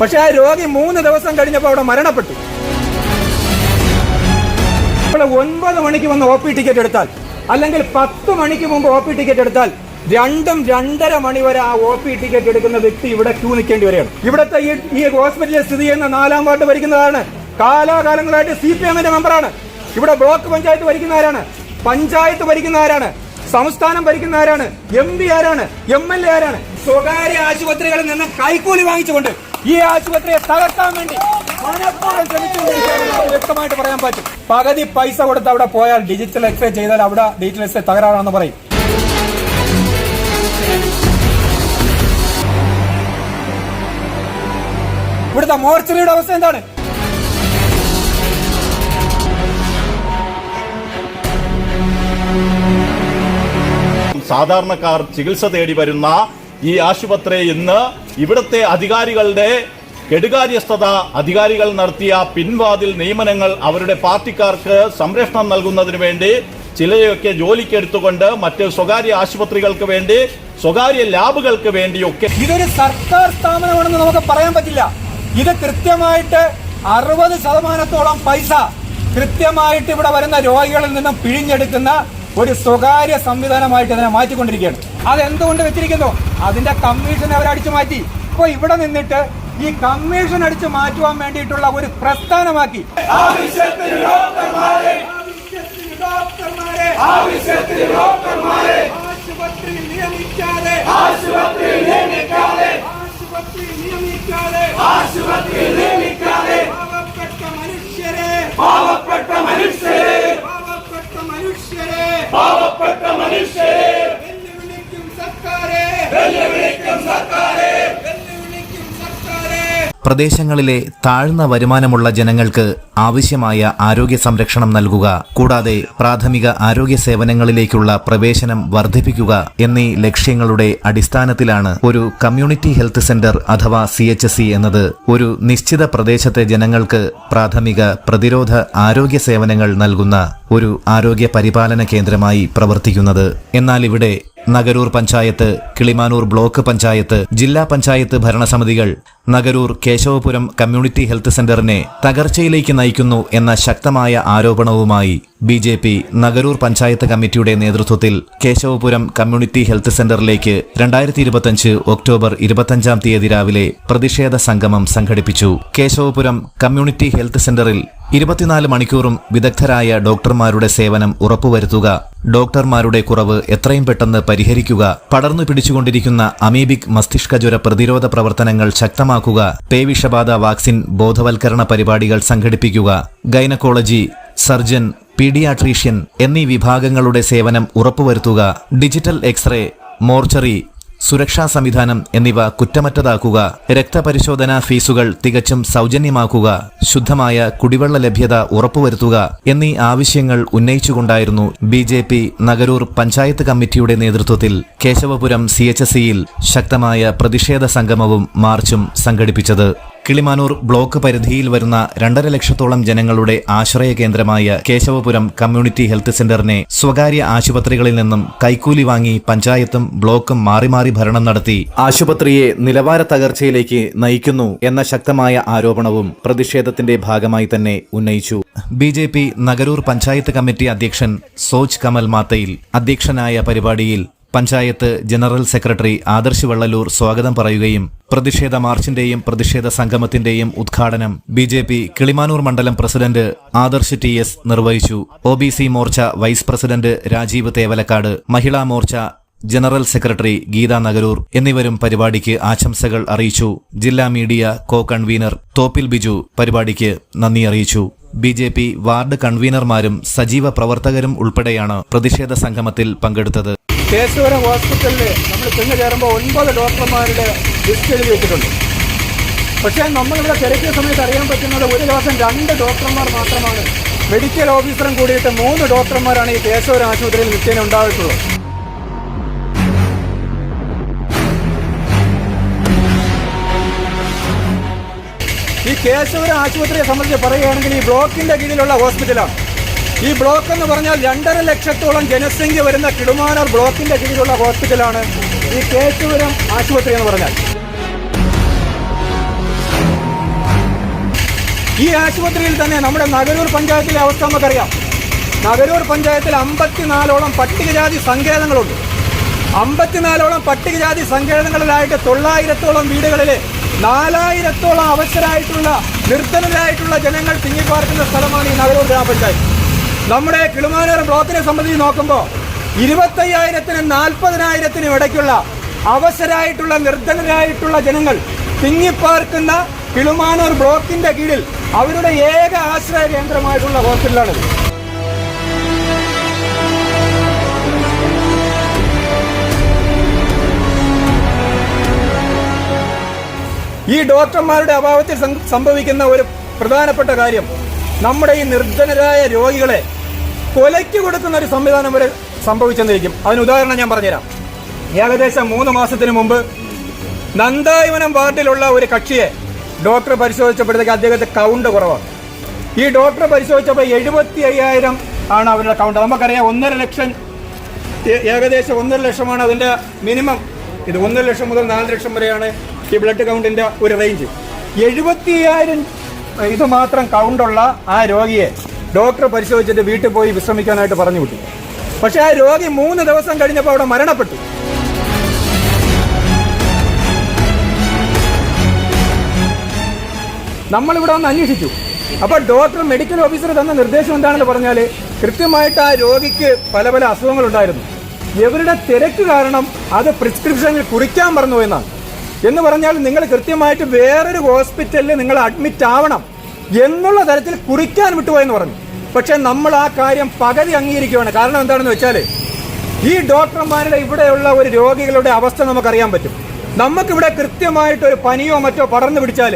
പക്ഷെ ആ രോഗി മൂന്ന് ദിവസം കഴിഞ്ഞപ്പോൾ അവിടെ മരണപ്പെട്ടു. ഇപ്പോൾ ഒൻപത് മണിക്ക് വന്ന് ഒ പി ടിക്കറ്റ് എടുത്താൽ അല്ലെങ്കിൽ പത്ത് മണിക്ക് മുമ്പ് ഒ പി ടിക്കറ്റ് എടുത്താൽ രണ്ടും രണ്ടര മണി വരെ ആ ഒ പി ടിക്കറ്റ് എടുക്കുന്ന വ്യക്തി ഇവിടെ ക്യൂ നിൽക്കേണ്ടി വരികയാണ്. ഇവിടുത്തെ ഈ ഈ ഹോസ്പിറ്റലിൽ സ്ഥിതി ചെയ്യുന്ന നാലാം വാർഡ് ഭരിക്കുന്നതാണ്. കാലാകാലങ്ങളായിട്ട് സി പി എമ്മിന്റെ മെമ്പറാണ്. ഇവിടെ ബ്ലോക്ക് പഞ്ചായത്ത് ഭരിക്കുന്ന ആരാണ് പഞ്ചായത്ത് ഭരിക്കുന്ന ആരാണ് സംസ്ഥാനം ഭരിക്കുന്ന ആരാണ് എം പി ആരാണ്? എം എൽ എ ആരാണ്? സ്വകാര്യ ആശുപത്രികളിൽ നിന്ന് കൈക്കൂലി വാങ്ങിച്ചുകൊണ്ട് ഈ ആശുപത്രിയെ തകർക്കാൻ വേണ്ടി വ്യക്തമായിട്ട് പറയാൻ പറ്റും. പകുതി പൈസ കൊടുത്ത് അവിടെ പോയാൽ ഡിജിറ്റൽ എക്സ്റേ ചെയ്താൽ അവിടെ ഡിജിറ്റൽ എക്സ്റേ തകരാറാണെന്ന് പറയും. ഇവിടുത്തെ മോർച്ചറിയുടെ അവസ്ഥ എന്താണ്? സാധാരണക്കാർ ചികിത്സ തേടി വരുന്ന ഈ ആശുപത്രി ഇന്ന് ഇവിടുത്തെ അധികാരികളുടെ കെടുകാര്യസ്ഥത അധികാരികൾ നടത്തിയ പിൻവാതിൽ നിയമനങ്ങൾ അവരുടെ പാർട്ടിക്കാർക്ക് സംരക്ഷണം നൽകുന്നതിന് വേണ്ടി ചിലരെയൊക്കെ ജോലിക്കെടുത്തുകൊണ്ട് മറ്റ് സ്വകാര്യ ആശുപത്രികൾക്ക് വേണ്ടി സ്വകാര്യ ലാബുകൾക്ക് വേണ്ടിയൊക്കെ ഇതൊരു സർക്കാർ സ്ഥാപനമാണെന്ന് നമുക്ക് പറയാൻ പറ്റില്ല. ഇത് കൃത്യമായിട്ട് അറുപത് ശതമാനത്തോളം പൈസ കൃത്യമായിട്ട് ഇവിടെ വരുന്ന രോഗികളിൽ നിന്നും പിഴിഞ്ഞെടുക്കുന്ന ഒരു സ്വകാര്യ സംവിധാനമായിട്ട് അതിനെ മാറ്റിക്കൊണ്ടിരിക്കുകയാണ്. അതെന്തുകൊണ്ട് വെച്ചിരിക്കുന്നു? അതിന്റെ കമ്മീഷൻ അവരടിച്ചു മാറ്റി. ഇപ്പൊ ഇവിടെ നിന്നിട്ട് ഈ കമ്മീഷൻ അടിച്ചു മാറ്റുവാൻ വേണ്ടിയിട്ടുള്ള ഒരു പ്രസ്ഥാനമാക്കി. ആശുപത്രി നിയമിക്കാതെ. ആശുപത്രി നിയമിക്കാതെ. ആശുപത്രി നിയമിക്കാതെ. ആശുപത്രി നിയമിക്കാതെ പ്രദേശങ്ങളിലെ താഴ്ന്ന വരുമാനമുള്ള ജനങ്ങൾക്ക് ആവശ്യമായ ആരോഗ്യ സംരക്ഷണം നൽകുക കൂടാതെ പ്രാഥമിക ആരോഗ്യ സേവനങ്ങളിലേക്കുള്ള പ്രവേശനം വർദ്ധിപ്പിക്കുക എന്നീ ലക്ഷ്യങ്ങളുടെ അടിസ്ഥാനത്തിലാണ് ഒരു കമ്മ്യൂണിറ്റി ഹെൽത്ത് സെന്റർ അഥവാ സി എച്ച് സി എന്നത്. ഒരു നിശ്ചിത പ്രദേശത്തെ ജനങ്ങൾക്ക് പ്രാഥമിക പ്രതിരോധ ആരോഗ്യ സേവനങ്ങൾ നൽകുന്ന ഒരു ആരോഗ്യ പരിപാലന കേന്ദ്രമായി പ്രവർത്തിക്കുന്നത്. എന്നാൽ ഇവിടെ നഗരൂർ പഞ്ചായത്ത് കിളിമാനൂർ ബ്ലോക്ക് പഞ്ചായത്ത് ജില്ലാ പഞ്ചായത്ത് ഭരണസമിതികൾ നഗരൂർ കേശവപുരം കമ്മ്യൂണിറ്റി ഹെൽത്ത് സെന്ററിനെ തകർച്ചയിലേക്ക് നയിക്കുന്നു എന്ന ശക്തമായ ആരോപണവുമായി B J P Nagaroor panchayat കമ്മിറ്റിയുടെ നേതൃത്വത്തിൽ കേശവപുരം കമ്മ്യൂണിറ്റി ഹെൽത്ത് സെന്ററിലേക്ക് രണ്ടായിരത്തി ഇരുപത്തിയഞ്ച് ഒക്ടോബർ ഇരുപത്തഞ്ചാം തീയതി രാവിലെ പ്രതിഷേധ സംഗമം സംഘടിപ്പിച്ചു. കേശവപുരം കമ്മ്യൂണിറ്റി ഹെൽത്ത് സെന്ററിൽ ഇരുപത്തിനാല് മണിക്കൂറും വിദഗ്ധരായ ഡോക്ടർമാരുടെ സേവനം ഉറപ്പുവരുത്തുക ഡോക്ടർമാരുടെ കുറവ് എത്രയും പെട്ടെന്ന് പരിഹരിക്കുക പടർന്നു പിടിച്ചുകൊണ്ടിരിക്കുന്ന അമീബിക് മസ്തിഷ്ക ജ്വര പ്രതിരോധ പ്രവർത്തനങ്ങൾ ശക്തമാക്കുക പേവിഷബാധ വാക്സിൻ ബോധവൽക്കരണ പരിപാടികൾ സംഘടിപ്പിക്കുക ഗൈനക്കോളജി സർജൻ പീഡിയാട്രീഷ്യൻ എന്നീ വിഭാഗങ്ങളുടെ സേവനം ഉറപ്പുവരുത്തുക. ഡിജിറ്റൽ എക്സ്റേ മോർച്ചറി സുരക്ഷാ സംവിധാനം എന്നിവ കുറ്റമറ്റതാക്കുക. രക്തപരിശോധനാ ഫീസുകൾ തികച്ചും സൗജന്യമാക്കുക. ശുദ്ധമായ കുടിവെള്ള ലഭ്യത ഉറപ്പുവരുത്തുക എന്നീ ആവശ്യങ്ങൾ ഉന്നയിച്ചുകൊണ്ടായിരുന്നു B J P Nagaroor panchayat കമ്മിറ്റിയുടെ നേതൃത്വത്തിൽ കേശവപുരം സി എച്ച് സിയിൽ ശക്തമായ പ്രതിഷേധ സംഗമവും മാർച്ചും സംഘടിപ്പിച്ചത്. കിളിമാനൂർ ബ്ലോക്ക് പരിധിയിൽ വരുന്ന രണ്ടര ലക്ഷത്തോളം ജനങ്ങളുടെ ആശ്രയ കേന്ദ്രമായ കേശവപുരം കമ്മ്യൂണിറ്റി ഹെൽത്ത് സെന്ററിനെ സ്വകാര്യ ആശുപത്രികളിൽ നിന്നും കൈക്കൂലി വാങ്ങി പഞ്ചായത്തും ബ്ലോക്കും മാറി മാറി ഭരണം നടത്തി ആശുപത്രിയെ നിലവാര തകർച്ചയിലേക്ക് നയിക്കുന്നു എന്ന ശക്തമായ ആരോപണവും പ്രതിഷേധത്തിന്റെ ഭാഗമായി തന്നെ ഉന്നയിച്ചു. B J P Nagaroor panchayat committee അധ്യക്ഷൻ സോജ് കമൽ മാത്തയിൽ അധ്യക്ഷനായ പരിപാടിയിൽ പഞ്ചായത്ത് ജനറൽ സെക്രട്ടറി ആദർശ് വെള്ളലൂർ സ്വാഗതം പറയുകയും പ്രതിഷേധ മാർച്ചിന്റെയും പ്രതിഷേധ സംഗമത്തിന്റെയും ഉദ്ഘാടനം ബി ജെ പി കിളിമാനൂർ മണ്ഡലം പ്രസിഡന്റ് ആദർശ് ടി എസ് നിർവഹിച്ചു. O B C Morcha vice president Rajeev Thevalakkad Mahila Morcha general secretary Geetha Nagaroor എന്നിവരും പരിപാടിക്ക് ആശംസകൾ അറിയിച്ചു. ജില്ലാ media co convener Thoppil Biju പരിപാടിക്ക് നന്ദി അറിയിച്ചു. ബി ജെ പി വാർഡ് കൺവീനർമാരും സജീവ പ്രവർത്തകരും ഉൾപ്പെടെയാണ് പ്രതിഷേധ സംഗമത്തിൽ പങ്കെടുത്തത്. കേശവരം ഹോസ്പിറ്റലിൽ നമ്മൾ ചെന്ന് കയറുമ്പോൾ ഒൻപത് ഡോക്ടർമാരുടെ ലിസ്റ്റ് എഴുതി വെച്ചിട്ടുണ്ട്. പക്ഷേ നമ്മളിവിടെ തിരക്കിയ സമയത്ത് അറിയാൻ പറ്റുന്നത് ഒരു ദിവസം രണ്ട് ഡോക്ടർമാർ മാത്രമാണ്. മെഡിക്കൽ ഓഫീസറും കൂടിയിട്ട് മൂന്ന് ഡോക്ടർമാരാണ് ഈ കേശവരം ആശുപത്രിയിൽ നിത്യേന ഉണ്ടായിട്ടുള്ളത്. ഈ കേശവരം ആശുപത്രിയെ സംബന്ധിച്ച് പറയുകയാണെങ്കിൽ ഈ ബ്ലോക്കിന്റെ കീഴിലുള്ള ഹോസ്പിറ്റലാണ്. ഈ ബ്ലോക്ക് എന്ന് പറഞ്ഞാൽ രണ്ടര ലക്ഷത്തോളം ജനസംഖ്യ വരുന്ന കിടുമാനൂർ ബ്ലോക്കിന്റെ കീഴിലുള്ള ഹോസ്പിറ്റലാണ് ഈ കേശുപുരം ആശുപത്രി എന്ന് പറഞ്ഞാൽ. ഈ ആശുപത്രിയിൽ തന്നെ നമ്മുടെ നഗരൂർ പഞ്ചായത്തിലെ അവസ്ഥ നമുക്കറിയാം. നഗരൂർ പഞ്ചായത്തിൽ അമ്പത്തിനാലോളം പട്ടികജാതി സങ്കേതങ്ങളുണ്ട്. അമ്പത്തിനാലോളം പട്ടികജാതി സങ്കേതങ്ങളിലായിട്ട് തൊള്ളായിരത്തോളം വീടുകളിൽ നാലായിരത്തോളം അവസരമായിട്ടുള്ള നിർദ്ധനരായിട്ടുള്ള ജനങ്ങൾ തിങ്ങിപ്പാർക്കുന്ന സ്ഥലമാണ് ഈ നഗരൂർ ഗ്രാമപഞ്ചായത്ത്. നമ്മുടെ കിളിമാനൂർ ബ്ലോക്കിനെ സംബന്ധിച്ച് നോക്കുമ്പോൾ ഇരുപത്തയ്യായിരത്തിനും നാൽപ്പതിനായിരത്തിനും ഇടയ്ക്കുള്ള അവസരായിട്ടുള്ള നിർധനരായിട്ടുള്ള ജനങ്ങൾ തിങ്ങിപ്പാർക്കുന്ന കിളിമാനൂർ ബ്ലോക്കിന്റെ കീഴിൽ അവരുടെ ഏക ആശ്രയ കേന്ദ്രമായിട്ടുള്ള ഹോസ്പിറ്റലാണിത് ഈ ഡോക്ടർമാരുടെ അഭാവത്തിൽ സംഭവിക്കുന്ന ഒരു പ്രധാനപ്പെട്ട കാര്യം നമ്മുടെ ഈ നിർദ്ധനരായ രോഗികളെ കൊലയ്ക്ക് കൊടുക്കുന്ന ഒരു സംവിധാനം വരെ സംഭവിച്ചെന്നിരിക്കും. അതിന് ഉദാഹരണം ഞാൻ പറഞ്ഞുതരാം. ഏകദേശം മൂന്ന് മാസത്തിന് മുമ്പ് നന്ദായവനം വാർഡിലുള്ള ഒരു കക്ഷിയെ ഡോക്ടർ പരിശോധിച്ചപ്പോഴത്തേക്ക് അദ്ദേഹത്തെ കൗണ്ട് കുറവാണ്. ഈ ഡോക്ടർ പരിശോധിച്ചപ്പോൾ എഴുപത്തി അയ്യായിരം ആണ് അവരുടെ കൗണ്ട് നമുക്കറിയാം ഒന്നര ലക്ഷം ഏകദേശം ഒന്നര ലക്ഷമാണ് അതിന്റെ മിനിമം ഇത് ഒന്നര ലക്ഷം മുതൽ നാല് ലക്ഷം വരെയാണ് ഈ ബ്ലഡ് കൗണ്ടിന്റെ ഒരു റേഞ്ച് എഴുപത്തി അയ്യായിരം ഇത് മാത്രം കൗണ്ടുള്ള ആ രോഗിയെ ഡോക്ടർ പരിശോധിച്ചിട്ട് വീട്ടിൽ പോയി വിശ്രമിക്കാനായിട്ട് പറഞ്ഞു വിട്ടു. പക്ഷെ ആ രോഗി മൂന്ന് ദിവസം കഴിഞ്ഞപ്പോൾ അവിടെ മരണപ്പെട്ടു. നമ്മളിവിടെ ഒന്ന് അന്വേഷിച്ചു. അപ്പോൾ ഡോക്ടർ മെഡിക്കൽ ഓഫീസർ തന്ന നിർദ്ദേശം എന്താണെന്ന് പറഞ്ഞാൽ കൃത്യമായിട്ട് ആ രോഗിക്ക് പല പല അസുഖങ്ങളുണ്ടായിരുന്നു. ഇവരുടെ തിരക്ക് കാരണം അത് പ്രിസ്ക്രിപ്ഷനിൽ കുറിക്കാൻ പറഞ്ഞു എന്നാണ്. എന്ന് പറഞ്ഞാൽ നിങ്ങൾ കൃത്യമായിട്ട് വേറൊരു ഹോസ്പിറ്റലിൽ നിങ്ങൾ അഡ്മിറ്റ് ആവണം എന്നുള്ള തരത്തിൽ കുറിക്കാൻ വിട്ടുപോയെന്ന് പറഞ്ഞു. പക്ഷെ നമ്മൾ ആ കാര്യം പകുതി അംഗീകരിക്കുകയാണ് കാരണം എന്താണെന്ന് വെച്ചാൽ ഈ ഡോക്ടർമാരുടെ ഇവിടെയുള്ള ഒരു രോഗികളുടെ അവസ്ഥ നമുക്കറിയാൻ പറ്റും. നമുക്കിവിടെ കൃത്യമായിട്ട് ഒരു പനിയോ മറ്റോ പടർന്നു പിടിച്ചാൽ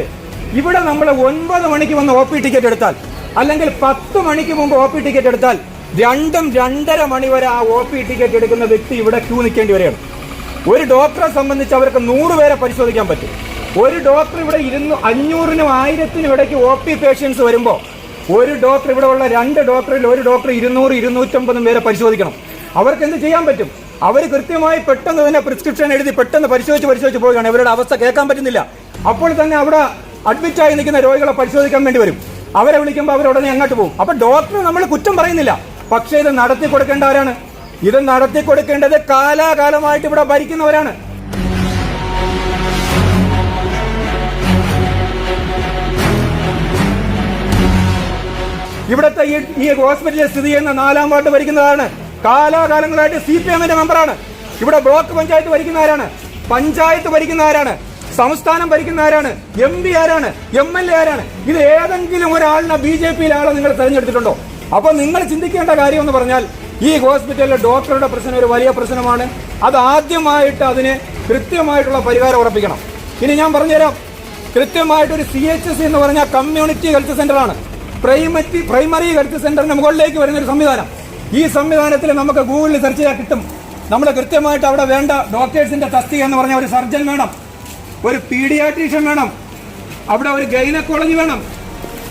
ഇവിടെ നമ്മൾ ഒൻപത് മണിക്ക് വന്ന് ഒ പി ടിക്കറ്റ് എടുത്താൽ അല്ലെങ്കിൽ പത്ത് മണിക്ക് മുമ്പ് ഒ പി ടിക്കറ്റ് എടുത്താൽ രണ്ടും രണ്ടര മണി വരെ ആ ഒ പി ടിക്കറ്റ് എടുക്കുന്ന വ്യക്തി ഇവിടെ ക്യൂ നിൽക്കേണ്ടി വരികയാണ്. ഒരു ഡോക്ടറെ സംബന്ധിച്ച് അവർക്ക് നൂറ് പേരെ പരിശോധിക്കാൻ പറ്റും. ഒരു ഡോക്ടർ ഇവിടെ ഇരുന്നു അഞ്ഞൂറിനും ആയിരത്തിനും ഇടയ്ക്ക് ഒ പി പേഷ്യൻസ് വരുമ്പോൾ ഒരു ഡോക്ടർ ഇവിടെ ഉള്ള രണ്ട് ഡോക്ടറിൽ ഒരു ഡോക്ടർ ഇരുന്നൂറ് ഇരുന്നൂറ്റമ്പതും പേരെ പരിശോധിക്കണം. അവർക്ക് എന്ത് ചെയ്യാൻ പറ്റും? അവർ കൃത്യമായി പെട്ടെന്ന് തന്നെ പ്രിസ്ക്രിപ്ഷൻ എഴുതി പെട്ടെന്ന് പരിശോധിച്ച് പരിശോധിച്ച് പോവുകയാണ്. ഇവരുടെ അവസ്ഥ കേൾക്കാൻ പറ്റുന്നില്ല. അപ്പോൾ തന്നെ അവിടെ അഡ്മിറ്റായി നിൽക്കുന്ന രോഗികളെ പരിശോധിക്കാൻ വേണ്ടി വരും. അവരെ വിളിക്കുമ്പോൾ അവർ ഉടനെ അങ്ങോട്ട് പോകും. അപ്പൊ ഡോക്ടർ നമ്മൾ കുറ്റം പറയുന്നില്ല. പക്ഷേ ഇത് നടത്തി കൊടുക്കേണ്ട ആരാണ് ഇത് നടത്തി കൊടുക്കേണ്ടത് കാലാകാലമായിട്ട് ഇവിടെ ഭരിക്കുന്നവരാണ്. ഇവിടുത്തെ ഈ ഈ ഹോസ്പിറ്റലിൽ സ്ഥിതി ചെയ്യുന്ന നാലാം വാർഡ് ഭരിക്കുന്നതാണ് കാലാകാലങ്ങളായിട്ട് സി പി എമ്മിന്റെ മെമ്പറാണ്. ഇവിടെ ബ്ലോക്ക് പഞ്ചായത്ത് ഭരിക്കുന്നവരാണ്. പഞ്ചായത്ത് ഭരിക്കുന്നവരാണ്. സംസ്ഥാനം ഭരിക്കുന്ന ആരാണ് എം പി ആരാണ്? എം എൽ എ ആരാണ്? ഇത് ഏതെങ്കിലും ഒരാളിനെ ബി ജെ പിയിലെ ആളെ നിങ്ങൾ തെരഞ്ഞെടുത്തിട്ടുണ്ടോ? അപ്പോൾ നിങ്ങൾ ചിന്തിക്കേണ്ട കാര്യം എന്ന് പറഞ്ഞാൽ ഈ ഹോസ്പിറ്റലിലെ ഡോക്ടറുടെ പ്രശ്നം ഒരു വലിയ പ്രശ്നമാണ്. അത് ആദ്യമായിട്ട് അതിന് കൃത്യമായിട്ടുള്ള പരിഹാരം ഉറപ്പിക്കണം. ഇനി ഞാൻ പറഞ്ഞുതരാം. കൃത്യമായിട്ടൊരു സി എച്ച് എസ് എന്ന് പറഞ്ഞാൽ കമ്മ്യൂണിറ്റി ഹെൽത്ത് സെന്റർ ആണ് പ്രൈമറി ഹെൽത്ത് സെന്ററിന് മുകളിലേക്ക് വരുന്ന ഒരു സംവിധാനം. ഈ സംവിധാനത്തിൽ നമുക്ക് ഗൂഗിളിൽ സെർച്ച് ചെയ്താൽ കിട്ടും. നമ്മൾ കൃത്യമായിട്ട് അവിടെ വേണ്ട ഡോക്ടേഴ്സിന്റെ തസ്തിക എന്ന് പറഞ്ഞ ഒരു സർജൻ വേണം. ഒരു പീഡിയാട്രീഷ്യൻ വേണം. അവിടെ ഒരു ഗൈനക്കോളജി വേണം.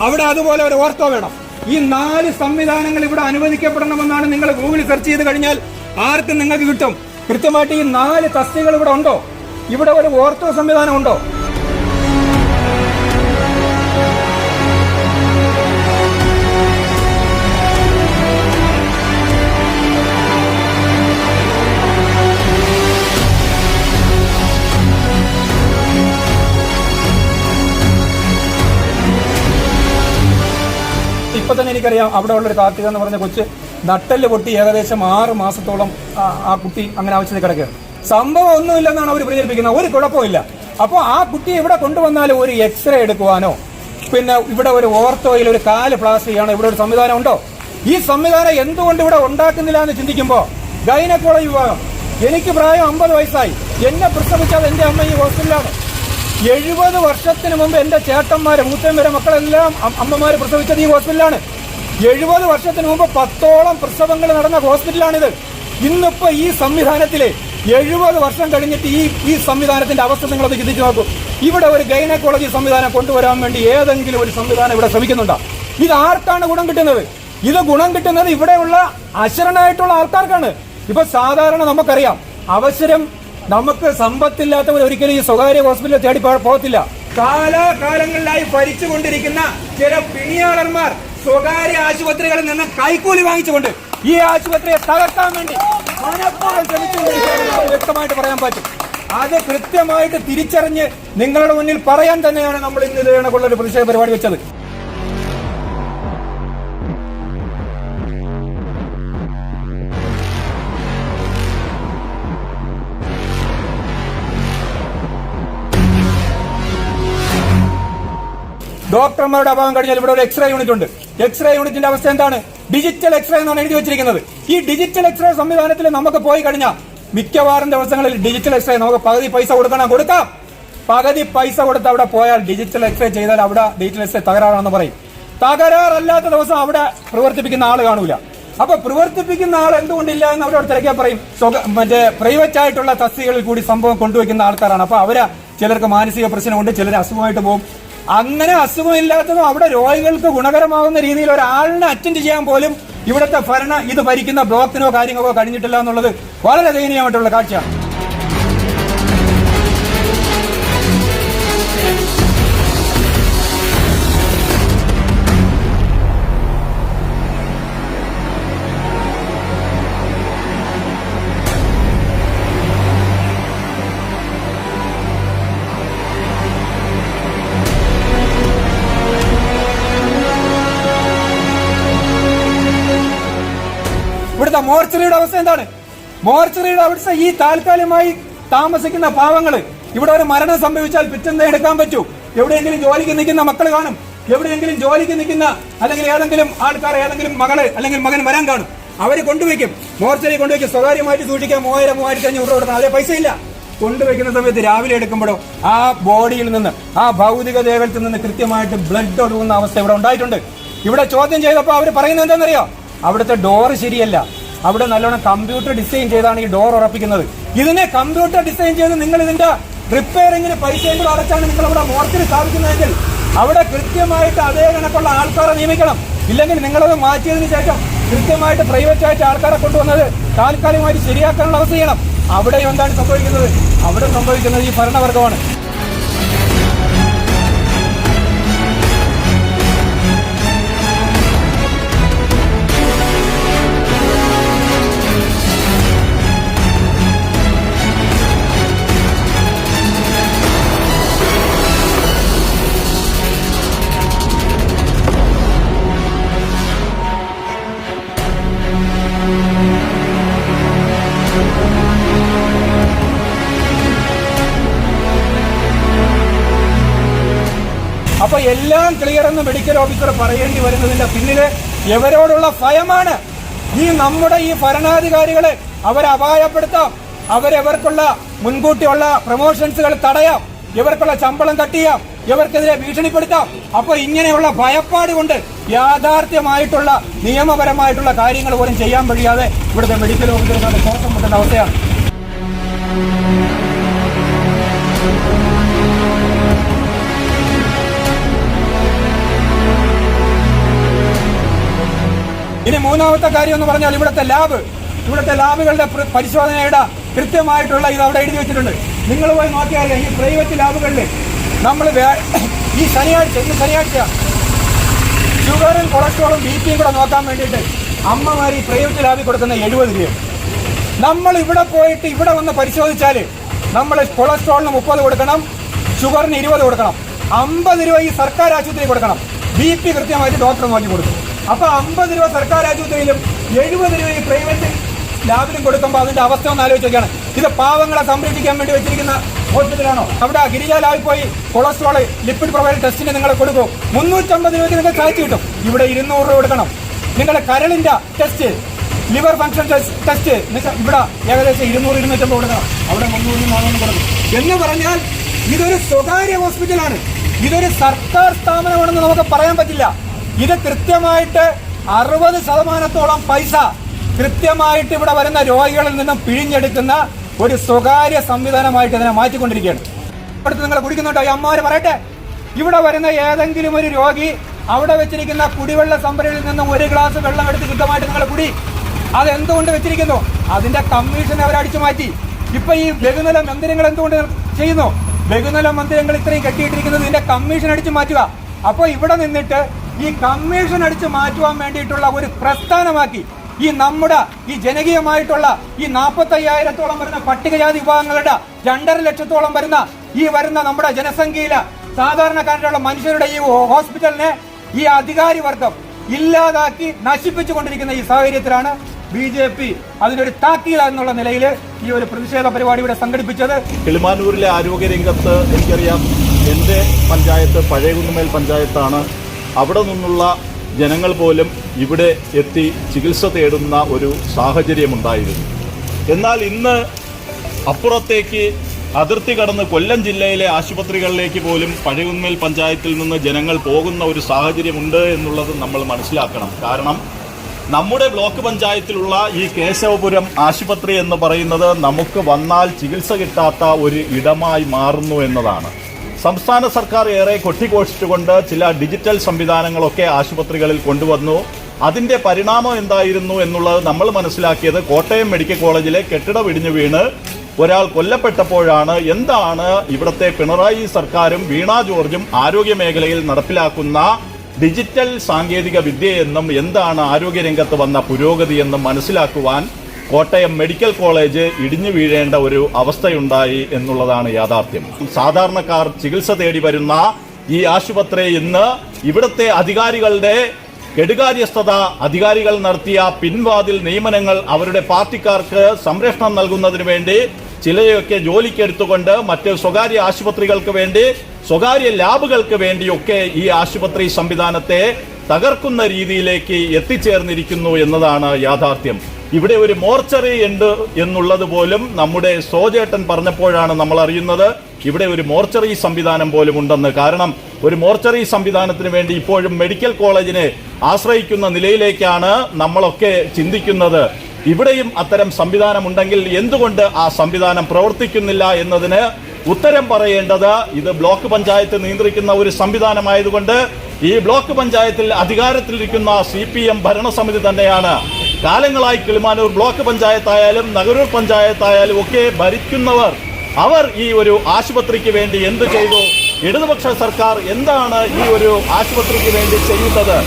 അവിടെ അതുപോലെ ഒരു ഓർത്തോ വേണം. ഈ നാല് സംവിധാനങ്ങൾ ഇവിടെ അനുവദിക്കപ്പെടണമെന്നാണ് നിങ്ങൾ ഗൂഗിളിൽ സെർച്ച് ചെയ്ത് കഴിഞ്ഞാൽ ആർക്കും നിങ്ങൾക്ക് കിട്ടും. കൃത്യമായിട്ട് ഈ നാല് തസ്തികൾ ഇവിടെ ഉണ്ടോ? ഇവിടെ ഒരു ഓർത്തോ സംവിധാനം ഉണ്ടോ? എനിക്കറിയാം അവിടെ ഉള്ളൊരു കാർത്തിക എന്ന് പറഞ്ഞ കൊച്ച് നട്ടൽ പൊട്ടി ഏകദേശം ആറ് മാസത്തോളം ആ- കുട്ടി അങ്ങനെ ആവശ്യത്തിൽ കിടക്കുകയാണ്. സംഭവം ഒന്നുമില്ലെന്നാണ് അവർ പ്രചരിപ്പിക്കുന്നത് ഒരു കുഴപ്പമില്ല അപ്പോൾ ആ കുട്ടി ഇവിടെ കൊണ്ടുവന്നാൽ ഒരു എക്സ്റേ എടുക്കുവാനോ പിന്നെ ഇവിടെ ഒരു ഓർത്തോയിൽ ഒരു കാൽ പ്ലാസ്റ്റർ ചെയ്യാനോ ഇവിടെ ഒരു സംവിധാനം ഉണ്ടോ? ഈ സംവിധാനം എന്തുകൊണ്ട് ഇവിടെ ഉണ്ടാക്കുന്നില്ല എന്ന് ചിന്തിക്കുമ്പോൾ ഗൈനക്കോളജി വിഭാഗം എനിക്ക് പ്രായം അമ്പത് വയസ്സായി. എന്നെ പ്രസവിച്ചാൽ എന്റെ അമ്മ ഈ ഹോസ്പിറ്റലാണ് എഴുപത് വർഷത്തിന് മുമ്പ് എന്റെ ചേട്ടന്മാരെ മൂത്തമ്മരെ മക്കളെല്ലാം അമ്മമാർ പ്രസവിച്ചത് ഈ ഹോസ്പിറ്റലാണ് എഴുപത് വർഷത്തിന് മുമ്പ് പത്തോളം പ്രസവങ്ങൾ നടന്ന ഹോസ്പിറ്റലാണിത്. ഇന്നിപ്പോ ഈ സംവിധാനത്തിലെ എഴുപത് വർഷം കഴിഞ്ഞിട്ട് ഈ ഈ സംവിധാനത്തിന്റെ അവസ്ഥ നിങ്ങളത് ചിന്തിച്ചു നോക്കൂ. ഇവിടെ ഒരു ഗൈനക്കോളജി സംവിധാനം കൊണ്ടുവരാൻ വേണ്ടി ഏതെങ്കിലും ഒരു സംവിധാനം ഇവിടെ ശ്രമിക്കുന്നുണ്ടോ? ഇത് ആർക്കാണ് ഗുണം കിട്ടുന്നത്? ഇത് ഗുണം കിട്ടുന്നത് ഇവിടെയുള്ള അശരണായിട്ടുള്ള ആൾക്കാർക്കാണ്. ഇപ്പൊ സാധാരണ നമുക്കറിയാം അവസരം നമുക്ക് സമ്പത്തില്ലാത്തവർ ഒരിക്കലും ഈ സ്വകാര്യ ഹോസ്പിറ്റലിൽ തേടി പോകത്തില്ല. കാലാകാലങ്ങളിലായി ഭരിച്ചുകൊണ്ടിരിക്കുന്ന ചില പിണിയാളന്മാർ സ്വകാര്യ ആശുപത്രികളിൽ നിന്ന് കൈക്കൂലി വാങ്ങിച്ചുകൊണ്ട് ഈ ആശുപത്രിയെ തകർക്കാൻ വേണ്ടി മനഃപൂർവം ശ്രമിച്ചുകൊണ്ടിരിക്കുകയാണെന്ന് വ്യക്തമായിട്ട് പറയാൻ പറ്റും. അത് കൃത്യമായിട്ട് തിരിച്ചറിഞ്ഞ് നിങ്ങളുടെ മുന്നിൽ പറയാൻ തന്നെയാണ് നമ്മൾ ഇന്ന് ഇതേണക്കുള്ള ഒരു പ്രതിഷേധ പരിപാടി വെച്ചത്. ഡോക്ടർമാരുടെ അഭാവം കഴിഞ്ഞാൽ ഇവിടെ ഒരു എക്സ്റേ യൂണിറ്റ് ഉണ്ട്. എക്സ്റേ യൂണിറ്റിന്റെ അവസ്ഥ എന്താണ്? ഡിജിറ്റൽ എക്സ്റേ എന്നാണ് എഴുതി വെച്ചിരിക്കുന്നത്. ഈ ഡിജിറ്റൽ എക്സ്റേ സംവിധാനത്തിൽ നമുക്ക് പോയി കഴിഞ്ഞാൽ മിക്കവാറും ദിവസങ്ങളിൽ ഡിജിറ്റൽ എക്സ്റേ നമുക്ക് പകുതി പൈസ കൊടുക്കണം കൊടുക്കാം. പകുതി പൈസ കൊടുത്ത് അവിടെ പോയാൽ ഡിജിറ്റൽ എക്സ്റേ ചെയ്താൽ അവിടെ ഡിജിറ്റൽ എക്സ്റേ തകരാറാണെന്ന് പറയും. തകരാറല്ലാത്ത ദിവസം അവിടെ പ്രവർത്തിപ്പിക്കുന്ന ആൾ കാണൂല. അപ്പൊ പ്രവർത്തിപ്പിക്കുന്ന ആൾ എന്തുകൊണ്ടില്ല എന്ന് അവരോട് തിരക്കാൻ പറയും. മറ്റേ പ്രൈവറ്റ് ആയിട്ടുള്ള തസ്തികളിൽ കൂടി സംഭവം കൊണ്ടുവയ്ക്കുന്ന ആൾക്കാരാണ്. അപ്പൊ അവർ ചിലർക്ക് മാനസിക പ്രശ്നമുണ്ട് ചിലർ അസുഖമായിട്ട് പോകും. അങ്ങനെ അസുഖമില്ലാത്തതും അവിടെ രോഗികൾക്ക് ഗുണകരമാകുന്ന രീതിയിൽ ഒരാളിനെ അറ്റൻഡ് ചെയ്യാൻ പോലും ഇവിടുത്തെ ഭരണ ഇത് ഭരിക്കുന്ന ബ്ലോക്കിനോ കാര്യങ്ങളോ കഴിഞ്ഞിട്ടില്ല എന്നുള്ളത് വളരെ ദയനീയമായിട്ടുള്ള കാഴ്ചയാണ്. മോർച്ചറിയുടെ അവസ്ഥ എന്താണ്? മോർച്ചറിയുടെ അവസ്ഥ ഈ താൽക്കാലികമായി താമസിക്കുന്ന പാവങ്ങൾ. ഇവിടെ ഒരു മരണം സംഭവിച്ചാൽ പിറ്റെന്താ എടുക്കാൻ പറ്റൂ. എവിടെയെങ്കിലും ജോലിക്ക് നിൽക്കുന്ന മക്കൾ കാണും. എവിടെയെങ്കിലും ജോലിക്ക് നിൽക്കുന്ന അല്ലെങ്കിൽ ഏതെങ്കിലും ആൾക്കാർ ഏതെങ്കിലും മകൾ അല്ലെങ്കിൽ മകൻ വരാൻ കാണും. അവർ കൊണ്ടുവയ്ക്കും. മോർച്ചറി കൊണ്ടുവയ്ക്കും. സ്വകാര്യമായിട്ട് സൂക്ഷിക്കാൻ മൂവായിരം മൂവായിരത്തി അഞ്ഞൂറ് കൊടുക്കണം അതേ പൈസ ഇല്ല. കൊണ്ടുവയ്ക്കുന്ന സമയത്ത് രാവിലെ എടുക്കുമ്പോഴോ ആ ബോഡിയിൽ നിന്ന് ആ ഭൗതിക ദേഹത്തിൽ നിന്ന് കൃത്യമായിട്ട് ബ്ലഡ് ഒഴുകുന്ന അവസ്ഥ ഇവിടെ ഉണ്ടായിട്ടുണ്ട്. ഇവിടെ ചോദ്യം ചെയ്തപ്പോൾ അവർ പറയുന്നത് എന്താണെന്നറിയോ? അവിടുത്തെ ഡോറ് ശരിയല്ല. അവിടെ നല്ലോണം കമ്പ്യൂട്ടർ ഡിസൈൻ ചെയ്താണ് ഈ ഡോർ ഉറപ്പിക്കുന്നത്. ഇതിനെ കമ്പ്യൂട്ടർ ഡിസൈൻ ചെയ്ത് നിങ്ങൾ ഇതിന്റെ റിപ്പയറിംഗിന് പൈസയും കൂടെ അടച്ചാണ് നിങ്ങൾ അവിടെ മോർച്ചറി സ്ഥാപിക്കുന്നതെങ്കിൽ അവിടെ കൃത്യമായിട്ട് അതേ കണക്കുള്ള ആൾക്കാരെ നിയമിക്കണം. ഇല്ലെങ്കിൽ നിങ്ങളത് മാറ്റിയതിനു ശേഷം കൃത്യമായിട്ട് പ്രൈവറ്റ് ആയിട്ട് ആൾക്കാരെ കൊണ്ടുവന്നത് താൽക്കാലികമായിട്ട് ശരിയാക്കാനുള്ള അവസ്ഥ ചെയ്യണം. അവിടെ എന്താണ് സംഭവിക്കുന്നത്? അവിടെ സംഭവിക്കുന്നത് ഈ ഭരണവർഗമാണ്. എല്ലാം ക്ലിയർ എന്ന് മെഡിക്കൽ ഓഫീസർ പറയേണ്ടി വരുന്നതിന്റെ പിന്നിലെ എവരോടുള്ള ഭയമാണ്? ഈ നമ്മുടെ ഈ ഭരണാധികാരികളെ അവരെ അപായപ്പെടുത്താം. അവരവർക്കുള്ള മുൻകൂട്ടിയുള്ള പ്രൊമോഷൻസുകൾ തടയാം. ഇവർക്കുള്ള ശമ്പളം തട്ടിയാം ഇവർക്കെതിരെ ഭീഷണിപ്പെടുത്താം. അപ്പോൾ ഇങ്ങനെയുള്ള ഭയപ്പാട് കൊണ്ട് യാഥാർത്ഥ്യമായിട്ടുള്ള നിയമപരമായിട്ടുള്ള കാര്യങ്ങൾ പോലും ചെയ്യാൻ കഴിയാതെ ഇവിടുത്തെ മെഡിക്കൽ ഓഫീസർമാരുടെ ശ്വാസം മുട്ടേണ്ട അവസ്ഥയാണ്. ഇനി മൂന്നാമത്തെ കാര്യം എന്ന് പറഞ്ഞാൽ ഇവിടുത്തെ ലാബ്. ഇവിടുത്തെ ലാബുകളുടെ പ്ര- പരിശോധനയുടെ കൃത്യമായിട്ടുള്ള ഇത് അവിടെ എഴുതി വെച്ചിട്ടുണ്ട്. നിങ്ങൾ പോയി നോക്കിയാൽ ഈ പ്രൈവറ്റ് ലാബുകളിൽ നമ്മൾ ഈ ശനിയാഴ്ച ഇന്ന് ശനിയാഴ്ച ഷുഗറും കൊളസ്ട്രോളും ബി പിയും കൂടെ നോക്കാൻ വേണ്ടിയിട്ട് അമ്മമാർ ഈ പ്രൈവറ്റ് ലാബിൽ കൊടുക്കുന്ന എഴുപത് രൂപ. നമ്മൾ ഇവിടെ പോയിട്ട് ഇവിടെ വന്ന് പരിശോധിച്ചാൽ നമ്മൾ കൊളസ്ട്രോളിന് മുപ്പത് കൊടുക്കണം ഷുഗറിന് ഇരുപത് കൊടുക്കണം. അമ്പത് രൂപ ഈ സർക്കാർ ആശുപത്രി കൊടുക്കണം. ബി പി കൃത്യമായിട്ട് ഡോക്ടർ നോക്കി കൊടുക്കും. അപ്പൊ അമ്പത് രൂപ സർക്കാർ ആശുപത്രിയിലും എഴുപത് രൂപ ഈ പ്രൈവറ്റ് ലാബിലും കൊടുക്കുമ്പോൾ അതിന്റെ അവസ്ഥ ഒന്ന് ആലോചിച്ചൊക്കെയാണ്. ഇത് പാവങ്ങളെ സംരക്ഷിക്കാൻ വേണ്ടി വെച്ചിരിക്കുന്ന ഹോസ്പിറ്റലാണോ? അവിടെ ഗിരിജ ലാബിൽ പോയി കൊളസ്ട്രോൾ ലിപ്പിഡ് പ്രൊഫൈൽ ടെസ്റ്റിന് നിങ്ങൾ കൊടുക്കും. മുന്നൂറ്റമ്പത് രൂപയ്ക്ക് നിങ്ങൾ കാച്ചു കിട്ടും. ഇവിടെ ഇരുന്നൂറ് രൂപ കൊടുക്കണം. നിങ്ങളുടെ കരളിന്റെ ടെസ്റ്റ് ലിവർ ഫംഗ്ഷൻ ടെസ്റ്റ് ഇവിടെ ഏകദേശം ഇരുന്നൂറ് ഇരുന്നൂറ്റമ്പത് കൊടുക്കണം. അവിടെ മുന്നൂറ് നാനൂറ് കൊടുക്കും. എന്ന് പറഞ്ഞാൽ ഇതൊരു സ്വകാര്യ ഹോസ്പിറ്റലാണ്. ഇതൊരു സർക്കാർ സ്ഥാപനമാണെന്ന് നമുക്ക് പറയാൻ പറ്റില്ല. ഇത് കൃത്യമായിട്ട് അറുപത് ശതമാനത്തോളം പൈസ കൃത്യമായിട്ട് ഇവിടെ വരുന്ന രോഗികളിൽ നിന്നും പിഴിഞ്ഞെടുക്കുന്ന ഒരു സ്വകാര്യ സംവിധാനമായിട്ട് ഇതിനെ മാറ്റിക്കൊണ്ടിരിക്കുകയാണ്. അടുത്ത് നിങ്ങൾ കുടിക്കുന്നുണ്ടോ? ഈ അമ്മമാര് പറയട്ടെ. ഇവിടെ വരുന്ന ഏതെങ്കിലും ഒരു രോഗി അവിടെ വെച്ചിരിക്കുന്ന കുടിവെള്ള സംഭരണിയിൽ നിന്നും ഒരു ഗ്ലാസ് വെള്ളം എടുത്ത് ശുദ്ധമായിട്ട് നിങ്ങൾ കുടി. അതെന്തുകൊണ്ട് വെച്ചിരിക്കുന്നു? അതിന്റെ കമ്മീഷൻ അവർ അടിച്ചു മാറ്റി. ഇപ്പൊ ഈ ലഘുനില മന്ദിരങ്ങൾ എന്തുകൊണ്ട് ചെയ്യുന്നു? ബഹുനില മന്ദിരങ്ങൾ ഇത്രയും കെട്ടിയിട്ടിരിക്കുന്നത് ഇതിന്റെ കമ്മീഷൻ അടിച്ചു മാറ്റുക. അപ്പോൾ ഇവിടെ നിന്നിട്ട് ഈ കമ്മീഷൻ അടിച്ച് മാറ്റുവാൻ വേണ്ടിയിട്ടുള്ള ഒരു പ്രസ്ഥാനമാക്കി ഈ നമ്മുടെ ഈ ജനകീയമായിട്ടുള്ള ഈ നാൽപ്പത്തി അയ്യായിരത്തോളം വരുന്ന പട്ടികജാതി വിഭാഗങ്ങളുടെ രണ്ടര ലക്ഷത്തോളം വരുന്ന ഈ വരുന്ന നമ്മുടെ ജനസംഖ്യയിലെ സാധാരണക്കാരായിട്ടുള്ള മനുഷ്യരുടെ ഈ ഹോസ്പിറ്റലിനെ ഈ അധികാരി വർഗം ഇല്ലാതാക്കി നശിപ്പിച്ചുകൊണ്ടിരിക്കുന്ന ഈ സാഹചര്യത്തിലാണ് ബി ജെ പി അതിനൊരു താക്കീത എന്നുള്ള നിലയിൽ ഈ ഒരു പ്രതിഷേധ പരിപാടി ഇവിടെ സംഘടിപ്പിച്ചത്. കിളിമാനൂരിലെ ആരോഗ്യ രംഗത്ത് എനിക്കറിയാം എന്റെ പഞ്ചായത്ത് പഴയകുന്നുമേൽ പഞ്ചായത്താണ്. അവിടെ നിന്നുള്ള ജനങ്ങൾ പോലും ഇവിടെ എത്തി ചികിത്സ തേടുന്ന ഒരു സാഹചര്യമുണ്ടായിരുന്നു. എന്നാൽ ഇന്ന് അപ്പുറത്തേക്ക് അതിർത്തി കടന്ന് കൊല്ലം ജില്ലയിലെ ആശുപത്രികളിലേക്ക് പോലും പഴയകുന്മേൽ പഞ്ചായത്തിൽ നിന്ന് ജനങ്ങൾ പോകുന്ന ഒരു സാഹചര്യമുണ്ട് എന്നുള്ളത് നമ്മൾ മനസ്സിലാക്കണം. കാരണം നമ്മുടെ ബ്ലോക്ക് പഞ്ചായത്തിലുള്ള ഈ കേശവപുരം ആശുപത്രി എന്ന് പറയുന്നത് നമുക്ക് വന്നാൽ ചികിത്സ കിട്ടാത്ത ഒരു ഇടമായി മാറുന്നു എന്നതാണ്. സംസ്ഥാന സർക്കാർ ഏറെ കൊട്ടിഘോഷിച്ചുകൊണ്ട് ചില ഡിജിറ്റൽ സംവിധാനങ്ങളൊക്കെ ആശുപത്രികളിൽ കൊണ്ടുവന്നു. അതിന്റെ പരിണാമം എന്തായിരുന്നു എന്നുള്ളത് നമ്മൾ മനസ്സിലാക്കിയത് കോട്ടയം മെഡിക്കൽ കോളേജിലെ കെട്ടിടം ഇടിഞ്ഞു വീണ് ഒരാൾ കൊല്ലപ്പെട്ടപ്പോഴാണ്. എന്താണ് ഇവിടുത്തെ പിണറായി സർക്കാരും വീണ ജോർജും ആരോഗ്യ മേഖലയിൽ നടപ്പിലാക്കുന്ന ഡിജിറ്റൽ സാങ്കേതിക വിദ്യയെന്നും എന്താണ് ആരോഗ്യരംഗത്ത് വന്ന പുരോഗതി എന്നും മനസ്സിലാക്കുവാൻ കോട്ടയം മെഡിക്കൽ കോളേജ് ഇടിഞ്ഞു വീഴേണ്ട ഒരു അവസ്ഥയുണ്ടായി എന്നുള്ളതാണ് യാഥാർത്ഥ്യം. സാധാരണക്കാർ ചികിത്സ തേടി വരുന്ന ഈ ആശുപത്രി ഇന്ന് ഇവിടുത്തെ അധികാരികളുടെ കെടുകാര്യസ്ഥത അധികാരികൾ നടത്തിയ പിൻവാതിൽ നിയമനങ്ങൾ അവരുടെ പാർട്ടിക്കാർക്ക് സംരക്ഷണം നൽകുന്നതിന് വേണ്ടി ചിലരെയൊക്കെ ജോലിക്കെടുത്തുകൊണ്ട് മറ്റ് സ്വകാര്യ ആശുപത്രികൾക്ക് വേണ്ടി സ്വകാര്യ ലാബുകൾക്ക് വേണ്ടിയൊക്കെ ഈ ആശുപത്രി സംവിധാനത്തെ തകർക്കുന്ന രീതിയിലേക്ക് എത്തിച്ചേർന്നിരിക്കുന്നു എന്നതാണ് യാഥാർത്ഥ്യം. ഇവിടെ ഒരു മോർച്ചറി ഉണ്ട് എന്നുള്ളത് പോലും നമ്മുടെ സോജേട്ടൻ പറഞ്ഞപ്പോഴാണ് നമ്മൾ അറിയുന്നത്. ഇവിടെ ഒരു മോർച്ചറി സംവിധാനം പോലും ഉണ്ടെന്ന്. കാരണം ഒരു മോർച്ചറി സംവിധാനത്തിന് വേണ്ടി ഇപ്പോഴും മെഡിക്കൽ കോളേജിനെ ആശ്രയിക്കുന്ന നിലയിലേക്കാണ് നമ്മളൊക്കെ ചിന്തിക്കുന്നത്. ഇവിടെയും അത്തരം സംവിധാനം ഉണ്ടെങ്കിൽ എന്തുകൊണ്ട് ആ സംവിധാനം പ്രവർത്തിക്കുന്നില്ല എന്നതിന് ഉത്തരം പറയേണ്ടത് ഇത് ബ്ലോക്ക് പഞ്ചായത്ത് നിയന്ത്രിക്കുന്ന ഒരു സംവിധാനമായതുകൊണ്ട് ഈ ബ്ലോക്ക് പഞ്ചായത്തിൽ അധികാരത്തിലിരിക്കുന്ന സി പി എം ഭരണസമിതി തന്നെയാണ്. കാലങ്ങളായി കിളിമാനൂർ ബ്ലോക്ക് പഞ്ചായത്തായാലും നഗരൂർ പഞ്ചായത്തായാലും ഒക്കെ ഭരിക്കുന്നവർ അവർ ഈ ഒരു ആശുപത്രിക്ക് വേണ്ടി എന്ത് ചെയ്തു? ഇടതുപക്ഷ സർക്കാർ എന്താണ് ഈ ഒരു ആശുപത്രിക്ക് വേണ്ടി ചെയ്യുന്നത്?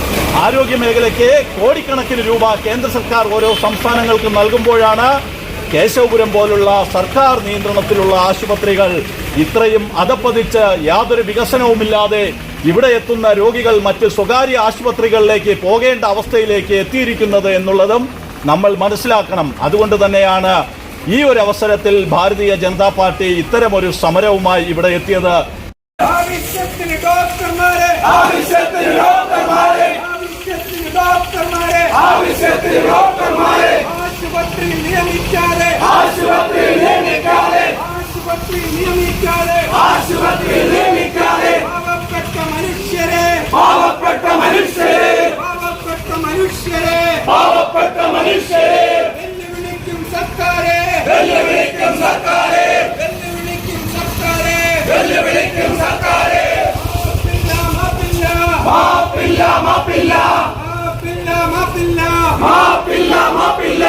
ആരോഗ്യ മേഖലയ്ക്ക് കോടിക്കണക്കിന് രൂപ കേന്ദ്ര സർക്കാർ ഓരോ സംസ്ഥാനങ്ങൾക്ക് നൽകുമ്പോഴാണ് കേശവപുരം പോലുള്ള സർക്കാർ നിയന്ത്രണത്തിലുള്ള ആശുപത്രികൾ ഇത്രയും അതപ്പതിച്ച് യാതൊരു വികസനവുമില്ലാതെ ഇവിടെ എത്തുന്ന രോഗികൾ മറ്റ് സ്വകാര്യ ആശുപത്രികളിലേക്ക് പോകേണ്ട അവസ്ഥയിലേക്ക് എത്തിയിരിക്കുന്നത് എന്നുള്ളതും നമ്മൾ മനസ്സിലാക്കണം. അതുകൊണ്ട് തന്നെയാണ് ഈ ഒരു അവസരത്തിൽ ഭാരതീയ ജനതാ പാർട്ടി ഇത്തരമൊരു സമരവുമായി ഇവിടെ എത്തിയത്. ആവശ്യത്തിന് ഡോക്ടർമാരെ ആവശ്യത്തിന് ഡോക്ടർമാരെ. മാപ്പില്ല മാപ്പില്ല. മാപ്പില്ല മാപ്പില്ല. മാപ്പില്ല മാപ്പില്ല.